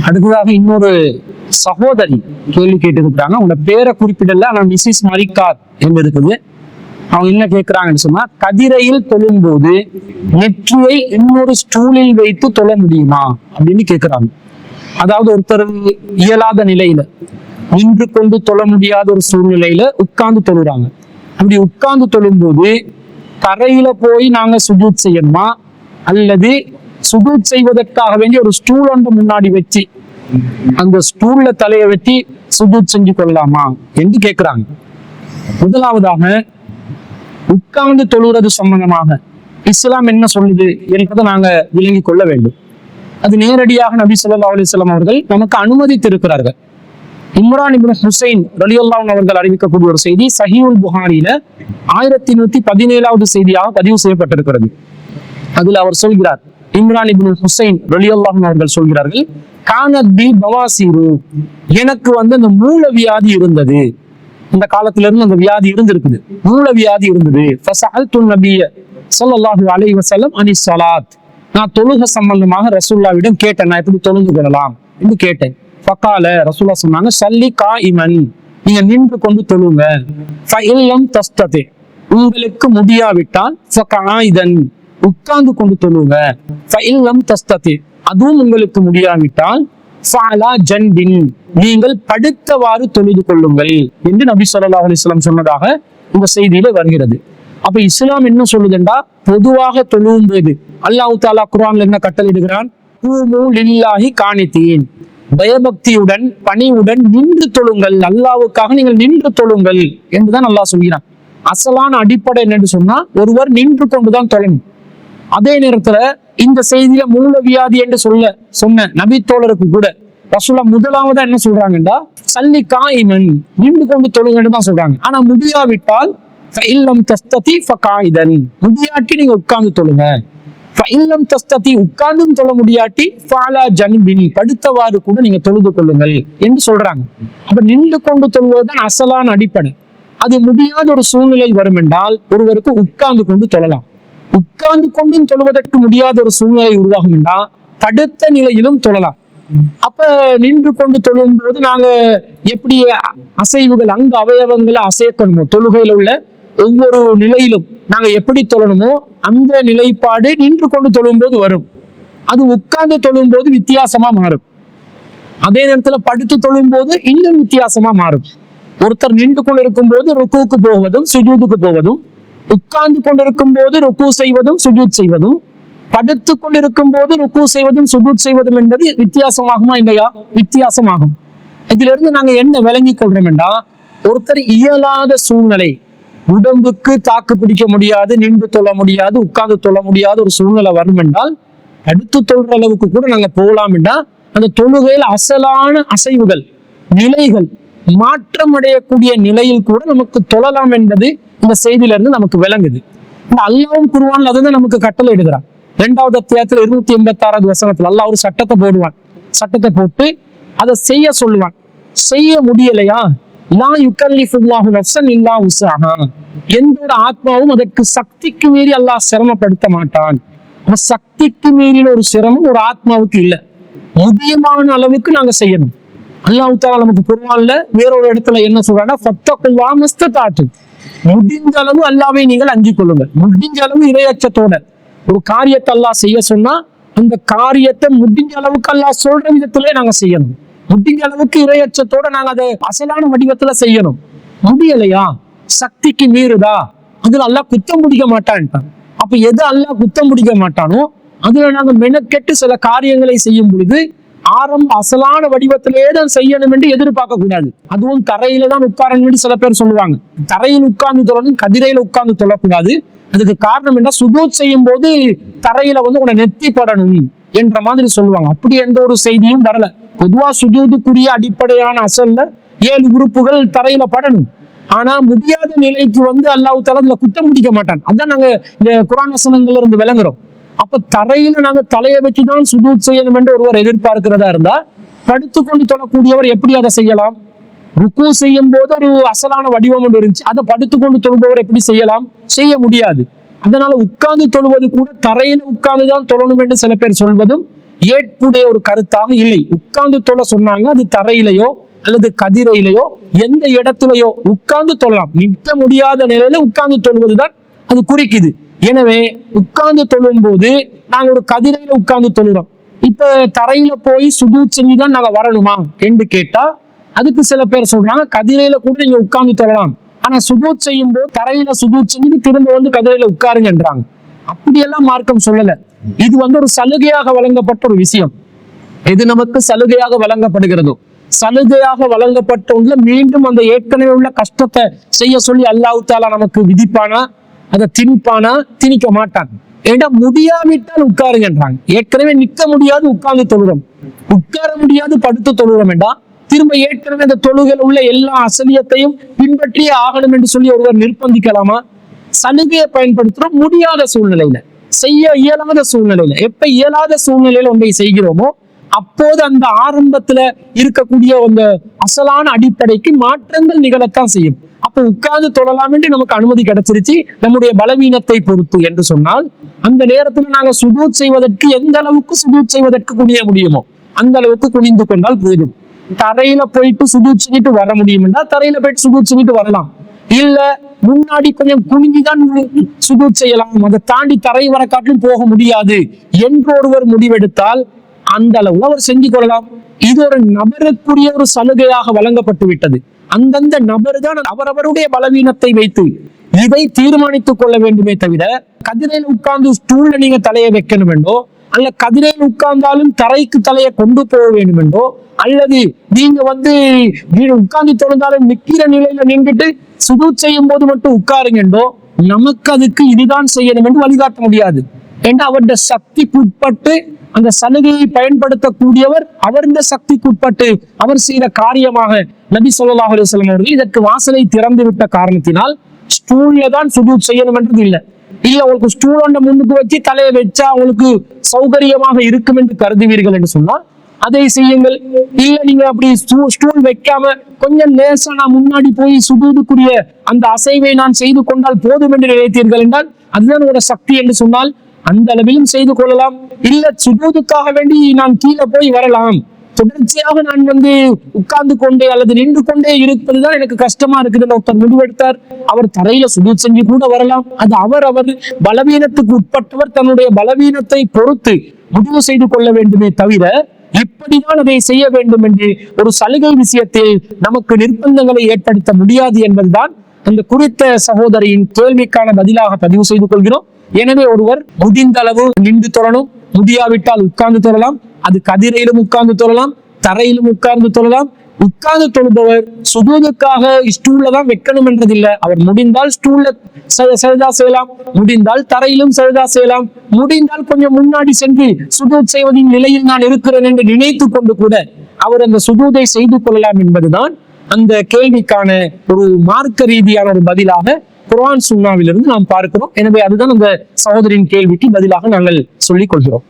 அடுத்ததாக இன்னொரு சகோதரி கேள்வி கேட்டுருக்காங்க உங்களோட பேரை குறிப்பிடல ஆனா மிஸ்ஸஸ் மரிக்கார் என்று இருக்குது அவங்க என்ன கேட்கிறாங்கன்னு சொன்னா கதிரையில் தொழும்போது நெற்றியை இன்னொரு ஸ்டூலில் வைத்து தொழ முடியுமா? அப்படின்னு கேட்கிறாங்க அதாவது ஒருத்தர் இயலாத நிலையில நின்று கொண்டு தொழ முடியாத ஒரு சூழ்நிலையில உட்கார்ந்து தொழுறாங்க. அப்படி உட்கார்ந்து தொழும்போது தரையில போய் நாங்க சுஜூத் செய்யணுமா? அல்லது சுஜூத் செய்வதற்காக வேண்டிய ஒரு ஸ்டூல் ஒன்று முன்னாடி வச்சு அந்த ஸ்டூல்ல தலையை வெட்டி சுஜூத் செஞ்சு கொள்ளலாமா என்று கேட்கிறாங்க முதலாவதாக உட்கார்ந்து தொழுகிறது சம்பந்தமாக இஸ்லாம் என்ன சொல்லுது என்பதை நாங்க விளங்கி கொள்ள வேண்டும். அது நேரடியாக நபி சொல்லா அலிஸ்லாம் அவர்கள் நமக்கு அனுமதித்திருக்கிறார்கள். இம்ரான் இப்னு ஹுசைன் ரலியல்லாஹு அவர்கள் அறிவிக்கக்கூடிய ஒரு செய்தி சஹீவுல் புகாரியில ஆயிரத்தி நூத்தி பதினேழாவது செய்தியாக பதிவு செய்யப்பட்டிருக்கிறது. அதில் அவர் சொல்கிறார். இம்ரான் இபின் ஹுசைன் ரலியல்லாஹு அவர்கள் சொல்கிறார்கள் கானத் பி பவாசிரு. எனக்கு வந்து அந்த மூல வியாதி இருந்தது. இந்த காலத்துல இருந்து அந்த வியாதி இருந்திருக்குது. மூல வியாதி இருந்தது. ஃபஸஅல்து நபிய ஸல்லல்லாஹு அலைஹி அனி சலாத் நான் தொழுக சம்பந்தமாக ரசூல்லாவிடம் கேட்டேன். நான் எப்படி தொழுந்து கொள்ளலாம் என்று கேட்டேன். பக்கால ரசூல்லா சொன்னாங்க சல்லி கா இமன் நீங்க நின்று கொண்டு தொழுங்க. உங்களுக்கு முடியாவிட்டால் இதன் உட்கார்ந்து கொண்டு தொழுங்க. ஃபஇல்லம் தஸ்ததி அதுவும் உங்களுக்கு முடியாவிட்டால் ஃபஅலா ஜன்பின் நீங்கள் படுத்தவாறு தொழுது கொள்ளுங்கள் என்று நபி சொல்லா அலிஸ்லாம் சொன்னதாக இந்த செய்தியில வருகிறது. அப்ப இஸ்லாம் என்ன சொல்லுதுண்டா பொதுவாக தொழுவும் போது அல்லாஹ் தாலா குரான்ல என்ன கட்டளிடுகிறான் பூமு லில்லாஹி காணித்தீன். பயபக்தியுடன் பணிவுடன் நின்று தொழுங்கள். அல்லாவுக்காக நீங்கள் நின்று தொழுங்கள் என்றுதான் அல்லாஹ் சொல்கிறான். அசலான அடிப்படை என்னன்னு சொன்னா ஒருவர் நின்று கொண்டுதான் தொழணும். அதே நேரத்துல இந்த செய்தியில மூல வியாதி என்று சொல்ல சொன்ன நபித்தோழருக்கு கூட ரசூலா முதலாவதா என்ன சொல்றாங்கன்னா சல்லி காயிமன் நின்று கொண்டு தொழுங்கன்னு தான் சொல்றாங்க. ஆனா முடியாவிட்டால் இல்லம் தஸ்ததி ஃபகாயிதன் முடியாட்டி நீங்க உட்கார்ந்து தொழுங்க. இல்லம் தஸ்ததி உட்கார்ந்தும் தொழ முடியாட்டி ஃபாலா ஜன்பின் படுத்தவாறு கூட நீங்க தொழுது கொள்ளுங்கள் என்று சொல்றாங்க. அப்ப நின்று கொண்டு தொழுவதுதான் அசலான அடிப்படை. அது முடியாத ஒரு சூழ்நிலை வரும் என்றால் ஒருவருக்கு உட்கார்ந்து கொண்டு தொழலாம். உட்கார்ந்து கொண்டும் தொழுவதற்கு முடியாத ஒரு சூழ்நிலை உருவாகும் என்றால் படுத்த நிலையிலும் தொழலாம். அப்ப நின்று கொண்டு தொழும் போது நாங்க எப்படி அசைவுகள் அங்க அவயவங்களை அசைக்கணுமோ தொழுகையில உள்ள ஒவ்வொரு நிலையிலும் நாங்க எப்படி தொழணுமோ அந்த நிலைப்பாடு நின்று கொண்டு தொழும் போது வரும். அது உட்கார்ந்து தொழும் போது வித்தியாசமா மாறும். அதே நேரத்துல படுத்து தொழும் போது இன்னும் வித்தியாசமா மாறும். ஒருத்தர் நின்று கொண்டு இருக்கும் போது ருக்குவுக்கு போவதும் சுஜூதுக்கு போவதும் உட்கார்ந்து கொண்டிருக்கும் போது ருக்கு செய்வதும் சுஜூத் செய்வதும். படுத்து கொண்டிருக்கும் போது ருக்கு செய்வதும் சுஜூத் செய்வதும் என்பது வித்தியாசமாகுமா இல்லையா? வித்தியாசமாகும். இதிலிருந்து நாங்க என்ன விளங்கி கொள்றோம் என்றா ஒருத்தர் இயலாத சூழ்நிலை உடம்புக்கு தாக்கு பிடிக்க முடியாது நின்று தொழ முடியாது உட்கார்ந்து தொழ முடியாத ஒரு சூழ்நிலை வரும் என்றால் அடுத்து தொழுற அளவுக்கு கூட நாங்க போகலாம் என்றால் அந்த தொழுகையில் அசலான அசைவுகள் நிலைகள் மாற்றம் அடையக்கூடிய நிலையில் கூட நமக்கு தொழலாம் என்பது இந்த செய்தியில இருந்து நமக்கு விளங்குது. இந்த அல்லாவும் குருவான் அதுதான் நமக்கு கட்டளை எடுக்கிறான் இரண்டாவது அத்தியாயத்துல இருநூத்தி எண்பத்தி ஆறாவது வசனத்துல அல்லாஹ் ஒரு சட்டத்தை போடுவான். சட்டத்தை போட்டு அதை செய்ய சொல்லுவான். செய்ய முடியலையா? லா யுக்கல்லிஃபுல்லாஹு நஃப்ஸன் இல்லா எந்த ஒரு ஆத்மாவும் அதற்கு சக்திக்கு மீறி அல்லாஹ் சிரமப்படுத்த மாட்டான். சக்திக்கு மீறின ஒரு சிரமம் ஒரு ஆத்மாவுக்கு இல்ல. முதியமான அளவுக்கு நாங்க செய்யணும். அல்லாஹ் நமக்கு குருவான்ல வேறொரு இடத்துல என்ன சொல்றாங்கன்னா ஃபத்தகுல்லா முடிந்த அளவு அல்லாவை நீங்கள் அஞ்சிக் கொள்ளுங்கள். முடிஞ்ச அளவு இரையச்சத்தோட ஒரு காரியத்தை அல்லாஹ் செய்ய சொன்னா அந்த காரியத்தை முடிஞ்ச அளவுக்கு அல்லாஹ் சொல்ற விதத்திலே நாங்க செய்யணும். முடிஞ்ச அளவுக்கு இரையச்சத்தோட நாங்க அதை அசலான வடிவத்துல செய்யணும். முடியலையா? சக்திக்கு மீறுதா? அதுல அல்லாஹ் குத்தம் பிடிக்க மாட்டான்ட்டான். அப்ப எது அல்லாஹ் குத்தம் பிடிக்க மாட்டானோ அதுல நாங்க மெனக்கெட்டு சில காரியங்களை செய்யும் பொழுது ஆரம்ப அசலான வடிவத்திலே தான் செய்யணும் என்று எதிர்பார்க்க கூடாது. அதுவும் தரையில தான் உட்காரணும் என்று சில பேர் சொல்லுவாங்க. தரையில் உட்கார்ந்து தொழணும் கதிரையில உட்கார்ந்து தொழக்கூடாது. அதுக்கு காரணம் என்ன? சுஜூத் செய்யும் போது தரையில வந்து உன்னை நெத்தி படணும் என்ற மாதிரி சொல்லுவாங்க. அப்படி எந்த ஒரு செய்தியும் வரல. பொதுவா சுஜூதுக்குரிய அடிப்படையான அசல்ல ஏழு உறுப்புகள் தரையில படணும். ஆனா முடியாத நிலைக்கு வந்து அல்லாஹ் தலத்துல குத்தம் முடிக்க மாட்டான். அதான் நாங்க இந்த குரான் வசனங்கள்ல இருந்து விளங்குறோம். அப்ப தரையில நாங்க தலையை வச்சுதான் சுஜூத் செய்யணும் என்று ஒருவர் எதிர்பார்க்கிறதா இருந்தா படுத்துக்கொண்டு தொழக்கூடியவர் எப்படி அதை செய்யலாம்? ருக்கு செய்யும் போது ஒரு அசலான வடிவம் ஒன்று இருந்துச்சு. அதை படுத்துக்கொண்டு தொழுபவர் எப்படி செய்யலாம்? செய்ய முடியாது. அதனால உட்கார்ந்து தொழுவது கூட தரையில உட்கார்ந்து தான் தொழணும் என்று சில பேர் சொல்வதும் ஏற்புடைய ஒரு கருத்தாக இல்லை. உட்கார்ந்து தொழ சொன்னாங்க அது தரையிலையோ அல்லது கதிரையிலையோ எந்த இடத்துலயோ உட்கார்ந்து தொழலாம். நிற்க முடியாத நிலையில உட்கார்ந்து தொழுவதுதான் அது குறிக்குது. எனவே உட்கார்ந்து தொழும் போது நாங்க ஒரு கதிரையில உட்கார்ந்து தொழுறோம். இப்ப தரையில போய் சுகுச்செனி தான் நாங்க வரணுமா என்று கேட்டா அதுக்கு சில பேர் சொல்றாங்க கதிரையில கூட நீங்க உட்கார்ந்து தொழலாம். ஆனா சுதூத் செய்யும் போது தரையில சுதூத் செஞ்சு திரும்ப வந்து கதிரையில உட்காருங்கன்றாங்க. அப்படியெல்லாம் மார்க்கம் சொல்லல. இது வந்து ஒரு சலுகையாக வழங்கப்பட்ட ஒரு விஷயம். எது நமக்கு சலுகையாக வழங்கப்படுகிறதோ. சலுகையாக வழங்கப்பட்ட ஒன்றுல மீண்டும் அந்த ஏற்கனவே உள்ள கஷ்டத்தை செய்ய சொல்லி அல்லாஹ் தாலா நமக்கு விதிப்பானா? அதை திணிப்பானா? திணிக்க மாட்டான். ஏண்டா முடியாவிட்டால் உட்காருங்கன்றாங்க. ஏற்கனவே நிக்க முடியாது உட்கார்ந்து தொழுறோம். உட்கார முடியாது படுத்து தொழுறோம் என்றா திரும்ப ஏற்கனவே அந்த தொழுகையில் உள்ள எல்லா அசலியத்தையும் பின்பற்றியே ஆகணும் என்று சொல்லி ஒருவர் நிர்பந்திக்கலாமா? சலுகையை பயன்படுத்துறோம் முடியாத சூழ்நிலையில. செய்ய இயலாத சூழ்நிலையில. எப்ப இயலாத சூழ்நிலையில ஒன்றை செய்கிறோமோ அப்போது அந்த ஆரம்பத்துல இருக்கக்கூடிய அந்த அசலான அடிப்படைக்கு மாற்றங்கள் நிகழத்தான் செய்யும். அப்ப உட்கார்ந்து தொழலாம் என்று நமக்கு அனுமதி கிடைச்சிருச்சு. நம்முடைய பலவீனத்தை பொறுத்து என்று சொன்னால் அந்த நேரத்தில் நாங்க சுபூத் செய்வதற்கு எந்த அளவுக்கு சுபூத் செய்வதற்கு குனிய முடியுமோ அந்த அளவுக்கு குனிந்து கொண்டால் போதும். தரையில போயிட்டு சுபூத் செஞ்சுட்டு வர முடியும் என்றால் தரையில போயிட்டு சுபூத் செஞ்சுட்டு வரலாம். இல்ல முன்னாடி கொஞ்சம் குனிஞ்சுதான் சுபூத் செய்யலாம். அதை தாண்டி தரை வர காட்டிலும் போக முடியாது என்று ஒருவர் முடிவெடுத்தால் அந்த அளவுல அவர் செஞ்சு கொள்ளலாம். இது ஒரு நபருக்குரிய ஒரு சலுகையாக வழங்கப்பட்டு விட்டது அந்தந்த நபர் தான் அவரவருடைய பலவீனத்தை வைத்து இதை தீர்மானித்துக் கொள்ள வேண்டுமே தவிர கதிரையில் உட்கார்ந்து ஸ்டூல்ல நீங்க தலையை வைக்கணும் என்றோ அல்ல கதிரையில் உட்கார்ந்தாலும் தரைக்கு தலையை கொண்டு போக வேண்டும் என்றோ அல்லது நீங்க வந்து வீடு உட்கார்ந்து தொடர்ந்தாலும் நிக்கிற நிலையில நின்றுட்டு சுடு செய்யும் போது மட்டும் உட்காருங்க என்றோ நமக்கு அதுக்கு இதுதான் செய்யணும் என்று வழிகாட்ட முடியாது. என்று அவருடைய சக்திக்கு உட்பட்டு அந்த சலுகையை பயன்படுத்தக்கூடியவர் அவருடைய சக்திக்கு உட்பட்டு அவர் செய்த காரியமாக நபி சொல்லாஹ் அலைஹி அவர்கள் இதற்கு வாசலை திறந்து விட்ட காரணத்தினால் ஸ்டூல்ல தான் சுஜூத் செய்யணும் என்றது இல்லை. இல்ல உங்களுக்கு ஸ்டூல் ஒன்றை முன்னுக்கு வச்சு தலையை வச்சா உங்களுக்கு சௌகரியமாக இருக்கும் என்று கருதுவீர்கள் என்று சொன்னால் அதை செய்யுங்கள். இல்ல நீங்க அப்படி ஸ்டூ- ஸ்டூல் வைக்காம கொஞ்சம் லேசா நான் முன்னாடி போய் சுடுவதுக்குரிய அந்த அசைவை நான் செய்து கொண்டால் போதும் என்று நினைத்தீர்கள் என்றால் அதுதான் உங்களோட சக்தி என்று சொன்னால் அந்த அளவிலும் செய்து கொள்ளலாம். இல்ல சுஜூதுக்காக வேண்டி நான் கீழே போய் வரலாம். தொடர்ச்சியாக நான் வந்து உட்கார்ந்து கொண்டே அல்லது நின்று கொண்டே இருப்பதுதான் எனக்கு கஷ்டமா இருக்குதுன்னு ஒருத்தர் முடிவெடுத்தார். அவர் தரையில சுடு செஞ்சு கூட வரலாம். அது அவர் அவர் பலவீனத்துக்கு உட்பட்டவர் தன்னுடைய பலவீனத்தை பொறுத்து முடிவு செய்து கொள்ள வேண்டுமே தவிர இப்படிதான் அதை செய்ய வேண்டும் என்று ஒரு சலுகை விஷயத்தில் நமக்கு நிர்பந்தங்களை ஏற்படுத்த முடியாது என்பதுதான் அந்த குறித்த சகோதரியின் கேள்விக்கான பதிலாக பதிவு செய்து கொள்கிறோம். எனவே ஒருவர் முடிந்த அளவு நின்று தொழணும். முடியாவிட்டால் உட்கார்ந்து தொழலாம். அது கதிரையிலும் உட்கார்ந்து தொழலாம். தரையிலும் உட்கார்ந்து தொழலாம். உட்கார்ந்து தொழுபவர் சுஜூதுக்காக ஸ்டூல்ல தான் வைக்கணும் என்றதில்லை. அவர் முடிந்தால் ஸ்டூல்ல சஜதா செய்யலாம். முடிந்தால் தரையிலும் சஜதா செய்யலாம். முடிந்தால் கொஞ்சம் முன்னாடி சென்று சுஜூத் செய்வதின் நிலையில் நான் இருக்கிறேன் என்று நினைத்து கொண்டு கூட அவர் அந்த சுஜூதை செய்து கொள்ளலாம் என்பதுதான் அந்த கேள்விக்கான ஒரு மார்க்க ரீதியான ஒரு பதிலாக குரான் சுண்ணாவிலிருந்து நாம் பார்க்கிறோம். எனவே அதுதான் அந்த சகோதரின் கேள்விக்கு பதிலாக நாங்கள் சொல்லிக் கொள்கிறோம்.